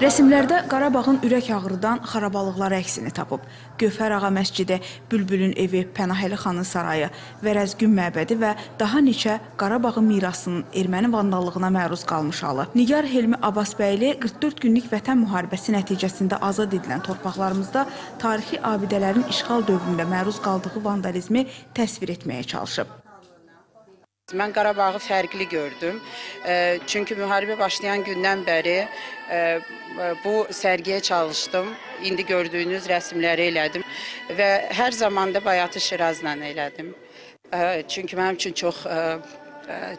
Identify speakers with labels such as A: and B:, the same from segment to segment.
A: Rəsmlərdə Qarabağın ürək ağrıdan xarabalıqları əksini tapıb. Gövhər ağa məscidi, Bülbülün evi, Pənahəli xanın sarayı, Vərəzgün məbədi və daha neçə Qarabağın mirasının erməni vandallığına məruz qalmış halı. Nigar Helmi Abbasbəyli 44 günlük vətən müharibəsi nəticəsində azad edilən torpaqlarımızda tarixi abidələrin işğal dövründə məruz qaldığı vandalizmi təsvir etməyə çalışıb.
B: Mən Qarabağı fərqli gördüm. Çünki müharibə başlayan gündən bəri bu sərgiyə çalışdım. İndi gördüyünüz rəsmləri elədim və hər zaman da Bayatı Şirazla elədim. Çünki mənim üçün çox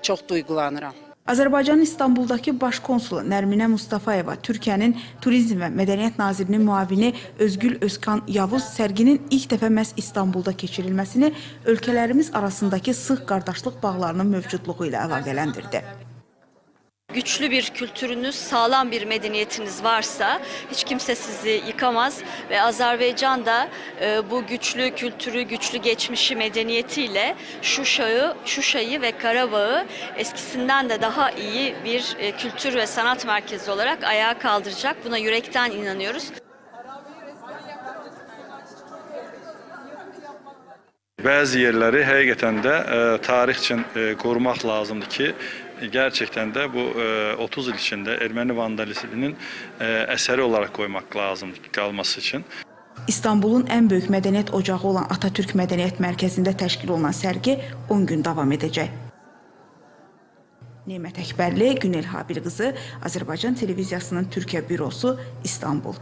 B: çox duyğulanıram.
A: Azərbaycanın İstanbuldakı baş konsulu Nərminə Mustafayeva, Türkiyənin Turizm və Mədəniyyət Nazirinin müavini Özgül Özkan Yavuz sərginin ilk dəfə məhz İstanbulda keçirilməsini ölkələrimiz arasındakı sıx qardaşlıq bağlarının mövcudluğu ilə əlaqələndirdi.
C: Güçlü bir kültürünüz, sağlam bir medeniyetiniz varsa hiç kimse sizi yıkamaz ve Azerbaycan da e, bu güçlü kültürü, güçlü geçmişi medeniyetiyle Şuşa'yı, Şuşa'yı ve Karabağ'ı eskisinden de daha iyi bir e, kültür ve sanat merkezi olarak ayağa kaldıracak. Buna yürekten inanıyoruz.
D: Bəzi yerləri həqiqətən də e, tarix üçün e, qorumaq lazımdır ki, gerçekten de bu e, 30 il içində erməni vandalizminin e, əsəri olaraq qoymaq lazımdır qalması üçün.
A: İstanbulun ən böyük mədəniyyət ocağı olan Atatürk Mədəniyyət Mərkəzində təşkil olunan sərgi 10 gün davam edəcək. Nemət Əkbərli, Günel Habil qızı, Azərbaycan televiziyasının Türkiyə bürosu, İstanbul.